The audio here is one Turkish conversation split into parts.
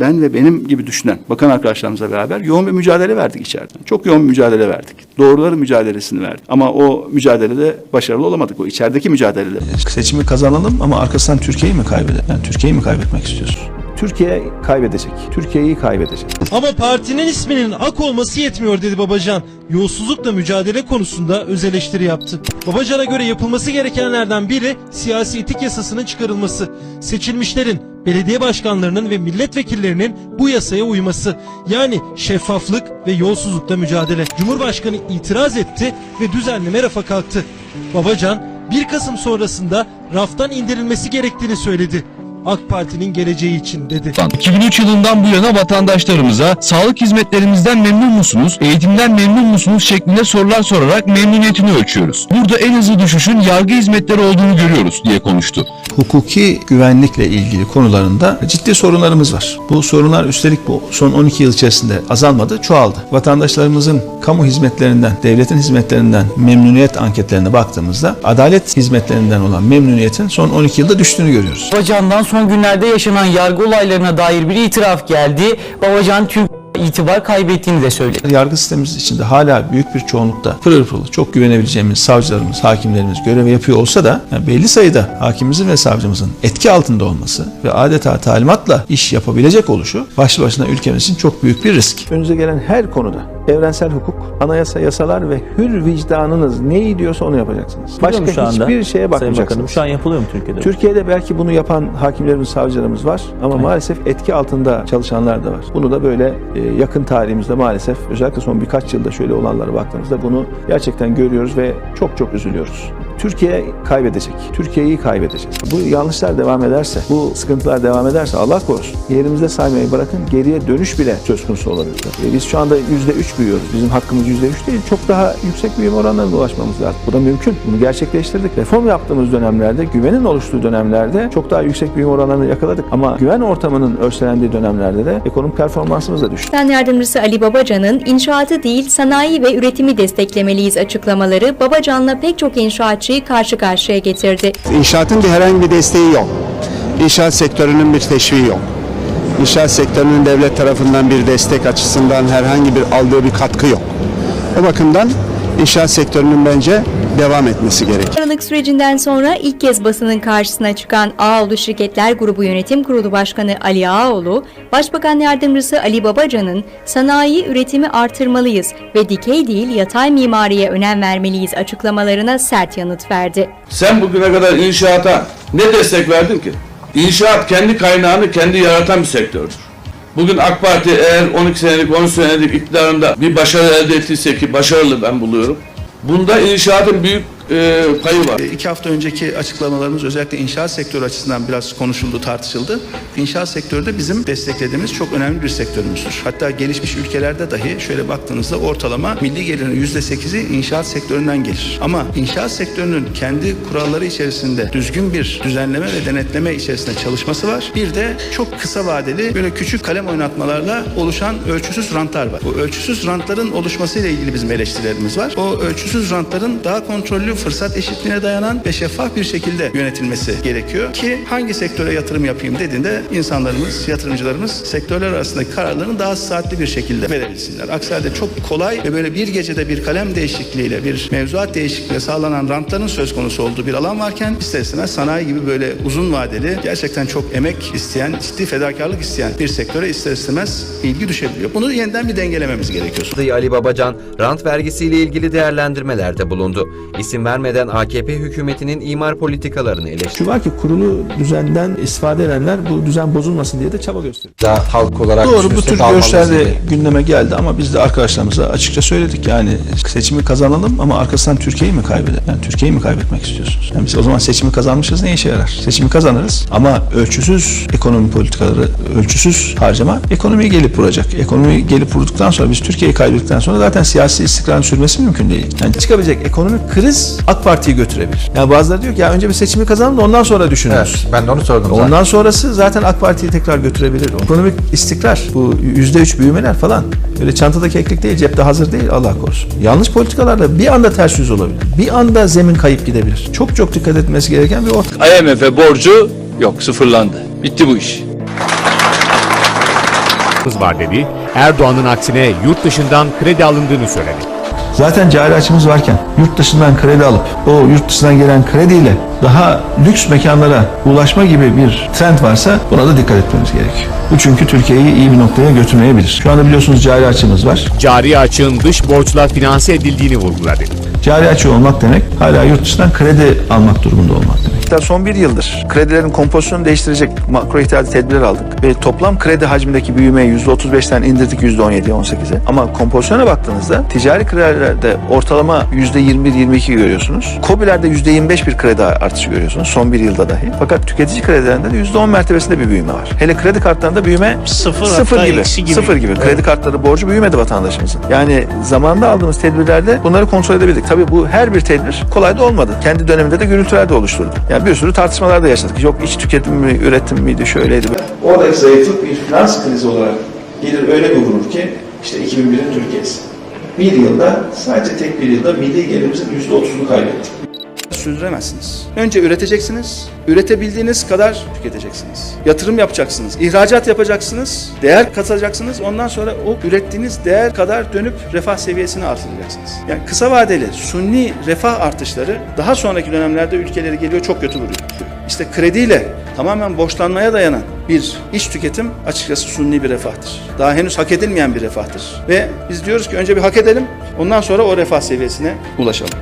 ben ve benim gibi düşünen bakan arkadaşlarımızla beraber yoğun bir mücadele verdik içeriden. Çok yoğun bir mücadele verdik. Doğruların mücadelesini verdik. Ama o mücadelede başarılı olamadık. O içerideki mücadelede. Seçimi kazanalım ama arkasından Türkiye'yi mi kaybedelim? Yani Türkiye'yi mi kaybetmek istiyorsun? Türkiye kaybedecek. Türkiye'yi kaybedecek. Ama partinin isminin AK olması yetmiyor dedi Babacan. Yolsuzlukla mücadele konusunda öz eleştiri yaptı. Babacan'a göre yapılması gerekenlerden biri siyasi etik yasasının çıkarılması. Seçilmişlerin, belediye başkanlarının ve milletvekillerinin bu yasaya uyması. Yani şeffaflık ve yolsuzlukla mücadele. Cumhurbaşkanı itiraz etti ve düzenleme rafa kalktı. Babacan 1 Kasım sonrasında raftan indirilmesi gerektiğini söyledi. AK Parti'nin geleceği için dedi. 2003 yılından bu yana vatandaşlarımıza sağlık hizmetlerimizden memnun musunuz, eğitimden memnun musunuz şeklinde sorular sorarak memnuniyetini ölçüyoruz. Burada en hızlı düşüşün yargı hizmetleri olduğunu görüyoruz diye konuştu. Hukuki güvenlikle ilgili konularında ciddi sorunlarımız var. Bu sorunlar üstelik bu son 12 yıl içerisinde azalmadı, çoğaldı. Vatandaşlarımızın kamu hizmetlerinden, devletin hizmetlerinden memnuniyet anketlerine baktığımızda adalet hizmetlerinden olan memnuniyetin son 12 yılda düştüğünü görüyoruz. Babacan'dan son günlerde yaşanan yargı olaylarına dair bir itiraf geldi. Babacan Türk itibar kaybettiğini de söyledi. Yargı sistemimiz içinde hala büyük bir çoğunlukta pırıl pırıl çok güvenebileceğimiz savcılarımız, hakimlerimiz görevi yapıyor olsa da yani belli sayıda hakimimizin ve savcımızın etki altında olması ve adeta talimatla iş yapabilecek oluşu başlı başına ülkemiz için çok büyük bir risk. Önünüze gelen her konuda evrensel hukuk, anayasa, yasalar ve hür vicdanınız neyi diyorsa onu yapacaksınız. Başka şu anda? hiçbir şeye Sayın Bakanım bakmayacaksınız. şu an yapılıyor mu Türkiye'de? Türkiye'de belki bunu yapan hakimlerimiz, savcılarımız var ama maalesef etki altında çalışanlar da var. Bunu da böyle e, yakın tarihimizde maalesef özellikle son birkaç yılda şöyle olanlara baktığımızda bunu gerçekten görüyoruz ve çok çok üzülüyoruz. Türkiye kaybedecek. Türkiye'yi kaybedecek. Bu yanlışlar devam ederse, bu sıkıntılar devam ederse Allah korusun. Yerimizde saymayı bırakın geriye dönüş bile söz konusu olabilir. E, biz şu anda %3 büyüyoruz. Bizim hakkımız %3 değil. Çok daha yüksek büyüme oranlarına ulaşmamız lazım. Bu da mümkün. Bunu gerçekleştirdik. Reform yaptığımız dönemlerde, güvenin oluştuğu dönemlerde çok daha yüksek büyüme oranlarını yakaladık. Ama güven ortamının ölçülendiği dönemlerde de ekonomik performansımız da düştü. Başkan Yardımcısı Ali Babacan'ın inşaatı değil sanayi ve üretimi desteklemeliyiz açıklamaları Babacan'la pek çok inşaatçıyı karşı karşıya getirdi. İnşaatın bir herhangi bir desteği yok. İnşaat sektörünün bir teşviği yok. İnşaat sektörünün devlet tarafından bir destek açısından herhangi bir aldığı bir katkı yok. O bakımdan inşaat sektörünün bence devam etmesi gerekiyor. Aralık sürecinden sonra ilk kez basının karşısına çıkan Ağoğlu Şirketler Grubu Yönetim Kurulu Başkanı Ali Ağoğlu, Başbakan Yardımcısı Ali Babacan'ın sanayi üretimi artırmalıyız ve dikey değil yatay mimariye önem vermeliyiz açıklamalarına sert yanıt verdi. Sen bugüne kadar inşaata ne destek verdin ki? İnşaat kendi kaynağını kendi yaratan bir sektördür. Bugün AK Parti eğer 12 senelik 13 senelik iktidarında bir başarı elde ettiyse ki başarılı ben buluyorum. Bunda inşaatın büyük e, payı var. İki hafta önceki açıklamalarımız özellikle inşaat sektörü açısından biraz konuşuldu, tartışıldı. İnşaat sektörü de bizim desteklediğimiz çok önemli bir sektörümüzdür. Hatta gelişmiş ülkelerde dahi şöyle baktığınızda ortalama milli gelirin yüzde sekizi inşaat sektöründen gelir. Ama inşaat sektörünün kendi kuralları içerisinde düzgün bir düzenleme ve denetleme içerisinde çalışması var. Bir de çok kısa vadeli böyle küçük kalem oynatmalarla oluşan ölçüsüz rantlar var. Bu ölçüsüz rantların oluşmasıyla ilgili bizim eleştirilerimiz var. O ölçüsüz rantların daha kontrollü fırsat eşitliğine dayanan ve şeffaf bir şekilde yönetilmesi gerekiyor ki hangi sektöre yatırım yapayım dediğinde insanlarımız, yatırımcılarımız sektörler arasındaki kararlarını daha saatli bir şekilde verebilsinler. Aksi halde çok kolay ve böyle bir gecede bir kalem değişikliğiyle, bir mevzuat değişikliğiyle sağlanan rantların söz konusu olduğu bir alan varken ister sanayi gibi böyle uzun vadeli gerçekten çok emek isteyen, ciddi fedakarlık isteyen bir sektöre ister istemez ilgi düşebiliyor. Bunu yeniden bir dengelememiz gerekiyor. Ali Babacan, rant vergisiyle ilgili değerlendirmelerde bulundu. İsim vermeden AKP hükümetinin imar politikalarını eleştirdi. Şu var ki kurulu düzenden istifade edenler bu düzen bozulmasın diye de çaba gösteriyor. halk olarak Doğru bu tür görüşler de gündeme geldi ama biz de arkadaşlarımıza açıkça söyledik yani seçimi kazanalım ama arkasından Türkiye'yi mi kaybedelim? Yani Türkiye'yi mi kaybetmek istiyorsunuz? Yani biz o zaman seçimi kazanmışız ne işe yarar? Seçimi kazanırız ama ölçüsüz ekonomi politikaları, ölçüsüz harcama ekonomiyi gelip vuracak. Ekonomi gelip vurduktan sonra biz Türkiye'yi kaybettikten sonra zaten siyasi istikrarın sürmesi mümkün değil. Yani çıkabilecek ekonomik kriz AK Parti'yi götürebilir. Yani bazıları diyor ki ya önce bir seçimi kazanalım da ondan sonra düşünürüz. ben de onu sordum Ondan sonrası zaten AK Parti'yi tekrar götürebilir. Ekonomik istikrar, bu yüzde üç büyümeler falan. Öyle çantadaki eklik değil, cepte hazır değil Allah korusun. Yanlış politikalarla bir anda ters yüz olabilir. Bir anda zemin kayıp gidebilir. Çok çok dikkat etmesi gereken bir ortam. IMF'e borcu yok sıfırlandı. Bitti bu iş. var dedi. Erdoğan'ın aksine yurt dışından kredi alındığını söyledi. Zaten cari açımız varken yurt dışından kredi alıp o yurt dışından gelen krediyle daha lüks mekanlara ulaşma gibi bir trend varsa buna da dikkat etmemiz gerekiyor. Bu çünkü Türkiye'yi iyi bir noktaya götürmeyebilir. Şu anda biliyorsunuz cari açımız var. Cari açığın dış borçla finanse edildiğini vurguladı. Cari açığı olmak demek hala yurt dışından kredi almak durumunda olmak demek. Son bir yıldır kredilerin kompozisyonunu değiştirecek makro ihtiyati tedbirler aldık ve toplam kredi hacmindeki büyümeyi %35'ten indirdik %17'ye 18'e. Ama kompozisyona baktığınızda ticari kredilerde ortalama %21-22 görüyorsunuz. KOBİ'lerde %25 bir kredi artışı görüyorsunuz son bir yılda dahi. Fakat tüketici kredilerinde de %10 mertebesinde bir büyüme var. Hele kredi kartlarında büyüme Sıfır, sıfır hatta gibi, gibi. sıfır gibi. Kredi kartları borcu büyümedi vatandaşımızın. Yani zamanında aldığımız tedbirlerde bunları kontrol edebildik. Tabii bu her bir tedbir kolay da olmadı. Kendi döneminde de gürültüler de oluşturdu. Yani bir sürü tartışmalar da yaşadık. Yok iç tüketim mi, üretim miydi, şöyleydi. Oradaki zayıflık bir finans krizi olarak gelir öyle bir vurur ki işte 2001'in Türkiye'si. Bir yılda sadece tek bir yılda milli gelirimizin %30'unu kaybettik. Sürdüremezsiniz. Önce üreteceksiniz, üretebildiğiniz kadar tüketeceksiniz. Yatırım yapacaksınız, ihracat yapacaksınız, değer katacaksınız. Ondan sonra o ürettiğiniz değer kadar dönüp refah seviyesini artıracaksınız. Yani kısa vadeli sunni refah artışları daha sonraki dönemlerde ülkeleri geliyor çok kötü vuruyor. İşte krediyle tamamen borçlanmaya dayanan bir iç tüketim açıkçası sunni bir refahtır. Daha henüz hak edilmeyen bir refahtır. Ve biz diyoruz ki önce bir hak edelim, ondan sonra o refah seviyesine ulaşalım.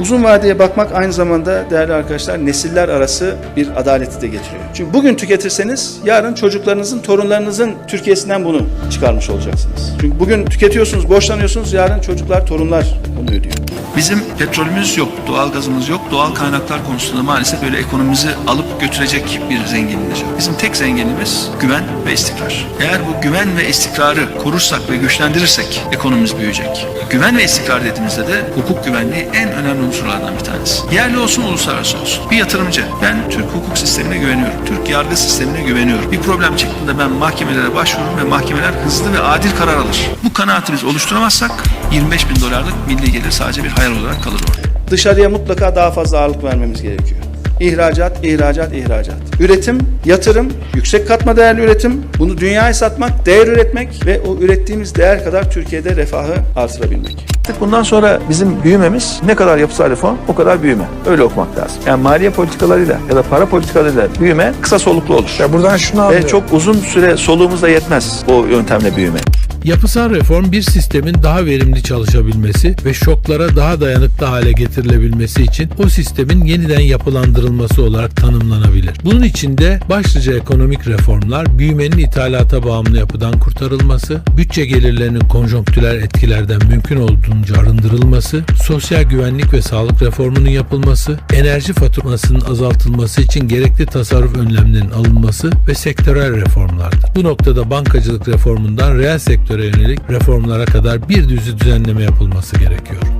Uzun vadeye bakmak aynı zamanda değerli arkadaşlar nesiller arası bir adaleti de getiriyor. Çünkü bugün tüketirseniz yarın çocuklarınızın, torunlarınızın Türkiye'sinden bunu çıkarmış olacaksınız. Çünkü bugün tüketiyorsunuz, borçlanıyorsunuz, yarın çocuklar, torunlar bunu ödüyor. Bizim petrolümüz yok, doğal gazımız yok. Doğal kaynaklar konusunda maalesef böyle ekonomimizi alıp götürecek bir zenginliğimiz yok. Bizim tek zenginliğimiz güven ve istikrar. Eğer bu güven ve istikrarı korursak ve güçlendirirsek ekonomimiz büyüyecek. Güven ve istikrar dediğimizde de hukuk güvenliği en önemli unsurlardan bir tanesi. Yerli olsun, uluslararası olsun. Bir yatırımcı, ben Türk hukuk sistemine güveniyorum. Türk yargı sistemine güveniyorum. Bir problem çıktığında ben mahkemelere başvururum ve mahkemeler hızlı ve adil karar alır. Bu kanaati oluşturamazsak 25 bin dolarlık milli gelir sadece bir hayal olarak kalır orada. Dışarıya mutlaka daha fazla ağırlık vermemiz gerekiyor. İhracat, ihracat, ihracat. Üretim, yatırım, yüksek katma değerli üretim, bunu dünyaya satmak, değer üretmek ve o ürettiğimiz değer kadar Türkiye'de refahı artırabilmek. Bundan sonra bizim büyümemiz ne kadar yapısal reform o kadar büyüme. Öyle okumak lazım. Yani maliye politikalarıyla ya da para politikalarıyla büyüme kısa soluklu olur. Ya buradan şunu Ve çok uzun süre soluğumuz da yetmez o yöntemle büyüme. Yapısal reform bir sistemin daha verimli çalışabilmesi ve şoklara daha dayanıklı hale getirilebilmesi için o sistemin yeniden yapılandırılması olarak tanımlanabilir. Bunun için de başlıca ekonomik reformlar, büyümenin ithalata bağımlı yapıdan kurtarılması, bütçe gelirlerinin konjonktürel etkilerden mümkün olduğunca arındırılması, sosyal güvenlik ve sağlık reformunun yapılması, enerji faturasının azaltılması için gerekli tasarruf önlemlerinin alınması ve sektörel reformlardır. Bu noktada bankacılık reformundan reel sektöre yönelik reformlara kadar bir düzü düzenleme yapılması gerekiyor.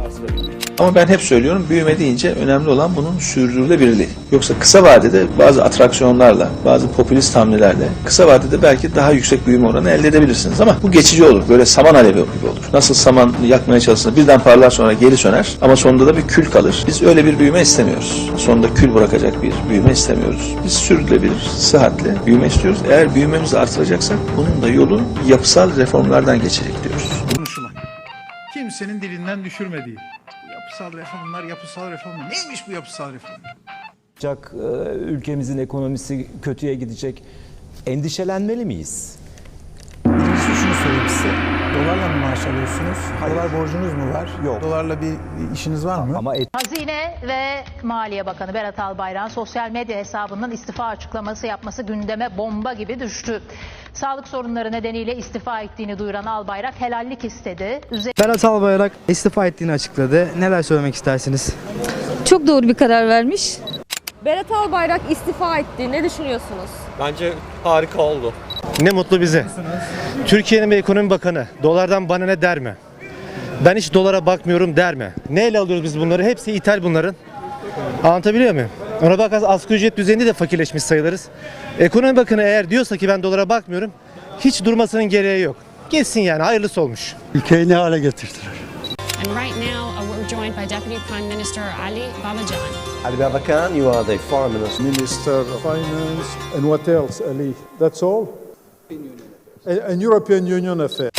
Ama ben hep söylüyorum büyüme deyince önemli olan bunun sürdürülebilirliği. Yoksa kısa vadede bazı atraksiyonlarla, bazı popülist hamlelerle kısa vadede belki daha yüksek büyüme oranı elde edebilirsiniz. Ama bu geçici olur. Böyle saman alevi gibi olur. Nasıl saman yakmaya çalışsın birden parlar sonra geri söner ama sonunda da bir kül kalır. Biz öyle bir büyüme istemiyoruz. Sonunda kül bırakacak bir büyüme istemiyoruz. Biz sürdürülebilir, sıhhatli büyüme istiyoruz. Eğer büyümemizi artıracaksak bunun da yolu yapısal reformlardan geçecek diyoruz. konuşulan. Kimsenin dilinden düşürmediği. Yapısal reformlar, yapısal reformlar. Neymiş bu yapısal reformlar? olacak, e, ülkemizin ekonomisi kötüye gidecek. Endişelenmeli miyiz? Birincisi şunu söyleyeyim size. Alıyorsunuz? Dolar borcunuz mu var? Yok. Dolarla bir işiniz var mı? Ama Hazine ve Maliye Bakanı Berat Albayrak'ın sosyal medya hesabından istifa açıklaması yapması gündeme bomba gibi düştü. Sağlık sorunları nedeniyle istifa ettiğini duyuran Albayrak helallik istedi. Berat Albayrak istifa ettiğini açıkladı. Neler söylemek istersiniz? Çok doğru bir karar vermiş. Berat Albayrak istifa etti. Ne düşünüyorsunuz? Bence harika oldu. Ne mutlu bize. Türkiye'nin bir ekonomi bakanı dolardan bana ne der mi? Ben hiç dolara bakmıyorum der mi? Neyle alıyoruz biz bunları? Hepsi ithal bunların. Anlatabiliyor muyum? Ona bakarsan asgari ücret düzeyinde de fakirleşmiş sayılırız. Ekonomi bakanı eğer diyorsa ki ben dolara bakmıyorum hiç durmasının gereği yok. Gitsin yani hayırlısı olmuş. Ülkeyi ne hale getirdiler? And right now we're joined by Deputy Prime Minister Ali Babacan. Ali Babakan, you are the foreign minister. Minister of Finance and what else, Ali? That's all? An European Union affair.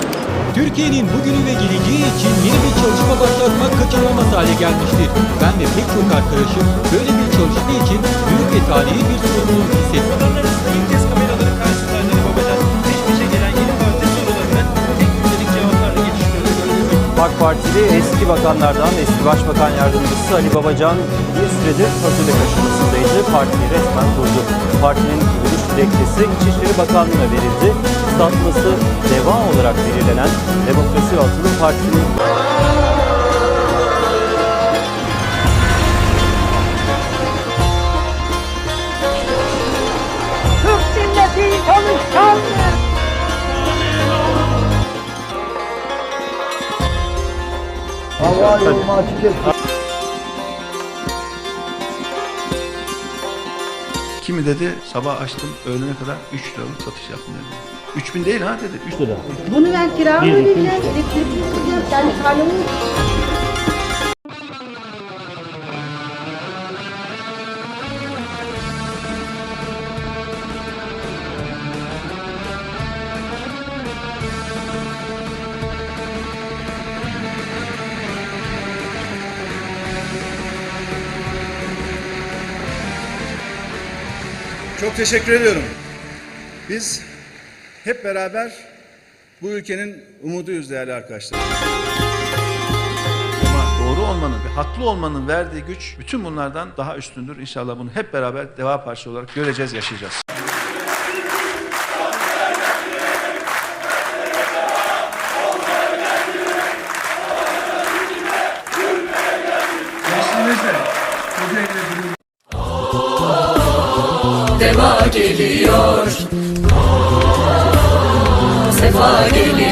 Türkiye'nin bugünü ve geleceği için yeni bir çalışma başlatmak kaçınılmaz hale gelmiştir. Ben ve pek çok arkadaşım böyle bir çalışma için büyük ve tarihi bir sorumluluk hissettik. ilk kez kameraların karşısında Babacan, geçmişe gelen yeni parti sorularını tek cevaplarla geçiştiriyordu. AK Partili eski bakanlardan eski başbakan yardımcısı Ali Babacan bir süredir hazırlık aşamasındaydı. Partiyi resmen kurdu. Partinin kuruluş dilekçesi İçişleri Bakanlığı'na verildi. Statması deva olarak belirlenen Demokrasi ve Atılım Partisi'nin Kimi dedi sabah açtım öğlene kadar 3 liralık satış yaptım dedi. 3000 değil ha dedi. 3 lira. Bunu ben kira mı ödeyeceğim, yani karnımı Çok teşekkür ediyorum. Biz hep beraber bu ülkenin umuduyuz değerli arkadaşlar. Ama doğru olmanın ve haklı olmanın verdiği güç bütün bunlardan daha üstündür. İnşallah bunu hep beraber Deva Partisi olarak göreceğiz, yaşayacağız. Geliyor. Sefa geliyor